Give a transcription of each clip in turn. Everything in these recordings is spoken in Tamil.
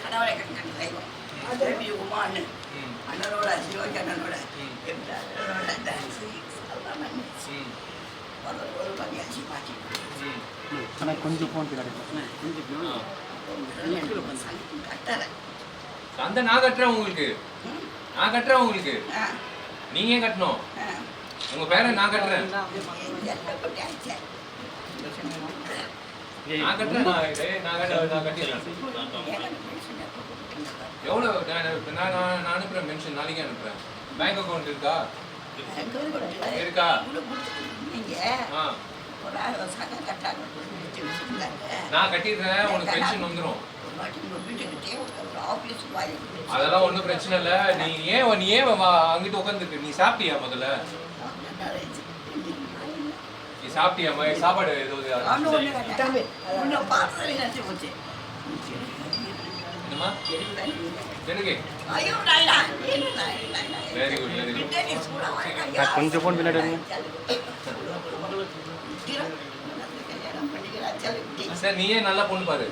கணவரை கண்கண் தெய்வம் தேவி உமான்னு அண்ணனோட சிவாஜி அண்ணனோட அண்ணனோட டான்ஸு ஒரு ஒரு மாற்றி ஆனால் கொஞ்சம் ஃபோன் பின்னாடி கட்டலை அந்த நான் கட்டுறேன் உங்களுக்கு. நான் கட்டுறேன் உங்களுக்கு. நீங்க கட்டணும்? உங்க பேரை நான் கட்டுறேன் எல்லாம் பணியாச்சே நான் கட்டுறேன் நான் ஏய், நான் கட்ட நான் கட்டிடுறேன் எவ்வளோ நான் நான் நான் நான் அனுப்புறேன் பென்ஷன் நாளைக்கே அனுப்புறேன். பேங்க் அக்கௌண்ட் இருக்கா? இருக்கா? ஆ. ஒரு நான் கட்டிடுறேன் உனக்கு பென்ஷன் வந்துடும் அதெல்லாம் ஒன்றும் பிரச்சனை இல்லை. நீ ஏன் நீ ஏன் வா- அங்கிட்டு உட்காந்துருக்கு நீ சாப்பிட்டியா முதல்ல நீ சாப்பிட்டியா ம- சாப்பாடு ஏதாவது உன்னை பார்த்ததை நினைச்சு போச்சு என்னம்மா எனக்கு ஐயோ நாயனா என்ன நாயனா வெரி குட் வெரி குட் கொஞ்சம் phone பின்னாடி வருங்க. கல்யாணம் பண்ணிக்கிறா சொல்லி சார் நீயே நல்லா பொண்ணு பாரு.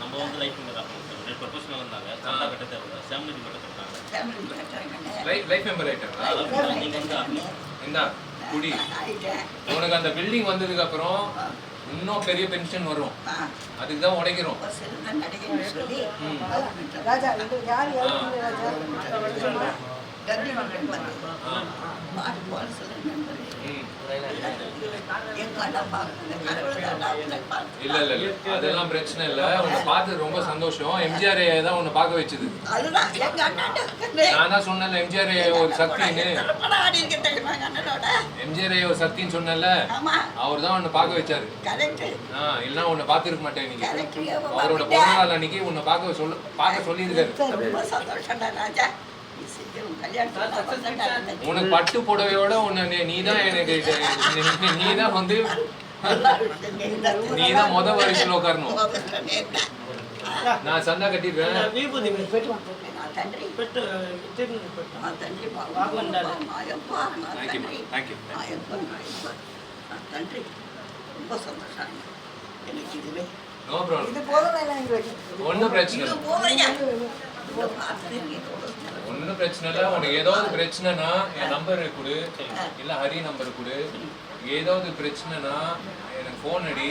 நம்ம வந்து லைஃப் தான் ரெண்டு ப்ரொஃபஷனல் இருந்தாங்க சந்தா கட்ட தேவை ஃபேமிலி கட்டுறாங்க. லைஃப் லைஃப் மெம்பர் ஆயிட்டா நீங்க வந்து இந்தா குடி. உனக்கு அந்த பில்டிங் வந்ததுக்கு அப்புறம் இன்னும் பெரிய பென்ஷன் வரும். அதுக்கு தான் உடைக்கிறோம். ராஜா யார் யார் ராஜா சில இல்ல இல்ல இல்ல அதெல்லாம் பிரச்சனை இல்ல. உன்னை பார்த்து ரொம்ப சந்தோஷம். எம்ஜிஆர் தான் உன்னை பார்க்க வச்சது. நான் தான் சொன்னேன்ல எம்ஜிஆர் ஒரு சக்தின்னு. எம்ஜிஆர் ஒரு சக்தின்னு சொன்னல அவர் தான் உன்னை பார்க்க வச்சாரு. கரெக்ட் உன்னை பார்த்துருக்க மாட்டேன் அவரோட பிறந்த அன்னைக்கு உன்னை பார்க்க சொல்ல பார்க்க சொல்லியிருக்காரு. உனக்கு பட்டு புடவையோட உன்னை நீ தான் எனக்கு நீ தான் வந்து நீ தான் முத வரிசையில் உட்காரணும். நான் சந்தா தன்றி ரொம்ப சந்தோஷம் எனக்கு இதுவே ஒன்றும் பிரச்சனை ஒன்றும் பிரச்சனை இல்லை. உனக்கு ஏதாவது பிரச்சனைனா என் நம்பர் கொடு. இல்லை ஹரி நம்பர் கொடு. ஏதாவது பிரச்சனைனா எனக்கு ஃபோன் அடி.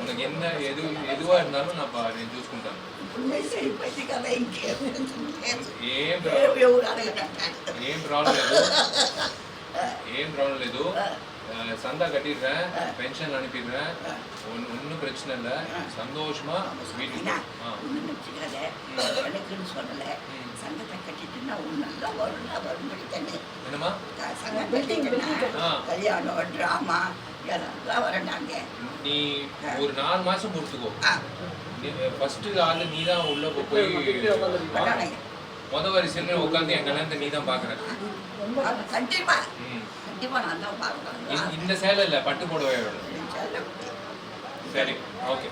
உனக்கு என்ன எது எதுவாக இருந்தாலும் நான் பா சூஸ் பண்ணுறேன் உண்மை சரி பைத்தியக்கார இங்கே சந்தா கட்டிடுறேன் பென்ஷன் அனுப்பிடுறேன். ஒன்றும் ஒன்றும் பிரச்சனை இல்லை. சந்தோஷமா வீட்டுக்கு ஆ. ஒன்றும் வச்சுக்கிறத எனக்குன்னு சொல்லலை. சங்கத்தை கட்டிட்டு நான் ஒன்று நல்லா வரும்னா வரும்படி தானே. என்னம்மா? சங்கம் கட்டிட்டேன்னா. கல்யாணம் ட்ராமா எல்லாம் வரண்டாங்க நீ ஒரு நாலு மாசம் பொறுத்துக்கோ. ஆ. ஃபர்ஸ்ட் ஆளு நீ தான் உள்ள போய் முத வரிசையில் உட்காந்து என் கல்யாணத்தை நீ தான் பார்க்குற கண்டிப்பா. ம் கண்டிப்பா நான் தான் இந்த- பார்க்கணும் இந்த சேலை இல்லை பட்டு புடவையோட சரி ஓகே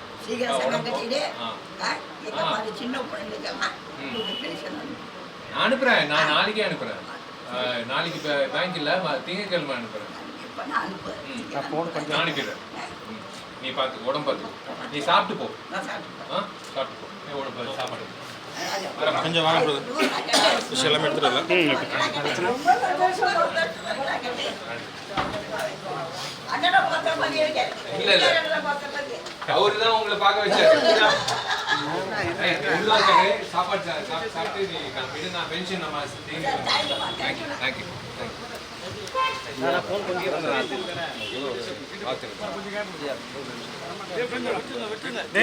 அனுப்புறேன் நான் நாளைக்கே அனுப்புறேன். நாளைக்கு பேங்க் இல்லை ம- திங்கட்கிழமை அனுப்புறேன். இப்ப நான் அனுப்பிடுறேன். நீ பார்த்து உடம்பு பார்த்து நீ சாப்பிட்டு போ. நான் சாப்பிட்டு ஆ சாப்பிட்டு போ. நீ உடம்பு பார்த்து சாப்பாடு. கொஞ்சம் வாங்க. விஷயம் எல்லாமே மாதிரி இருக்கு. இல்ல, இல்ல. அவரு தான் உங்களை பார்க்க வச்சாரு சாப்பாடு சாப்பிட்டு நீ கிளம்பிடு. நான் பென்ஷன் நம்ம தேங்க்யூ தேங்க்யூ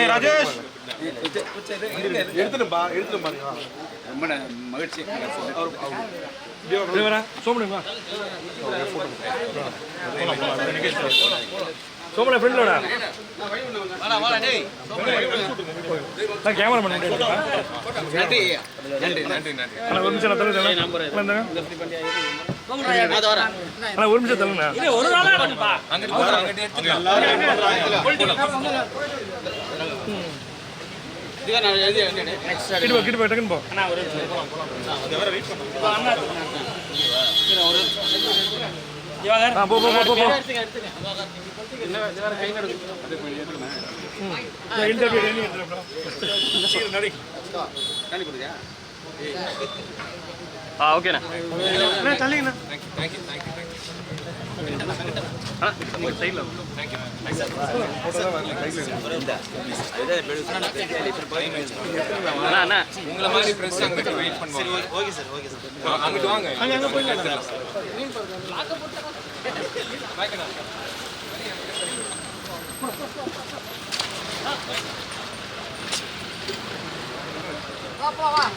ராஜேஷ் எடுத்துட்டு ரொம்ப ந- மகிழ்ச்சி சோமனுங்களா சோமன ஃப்ரெண்ட்லோடா நான் கேமரா நன்றி நன்றி நன்றி நன்றி. அண்ணா ஒரு நிமிஷம் அண்ணா. ஒரு நிமிஷம் ஒரு நாளா பண்ணுப்பா அங்கிட்டு அங்கிட்டு கிட்ட டக்குன்னு போ. அண்ணா ஒரு போலாம் போலாம் அண்ணா ஓகேண்ணா. தள்ளிங்கண்ணா உங்களை மாதிரி பிரஸ் அங்கிட்டு வெயிட் பண்ணுவாங்க ஓகே சார் ஓகே சார் அங்கிட்டு வாங்க அங்க அங்க போயிடலாம் வா போ வா.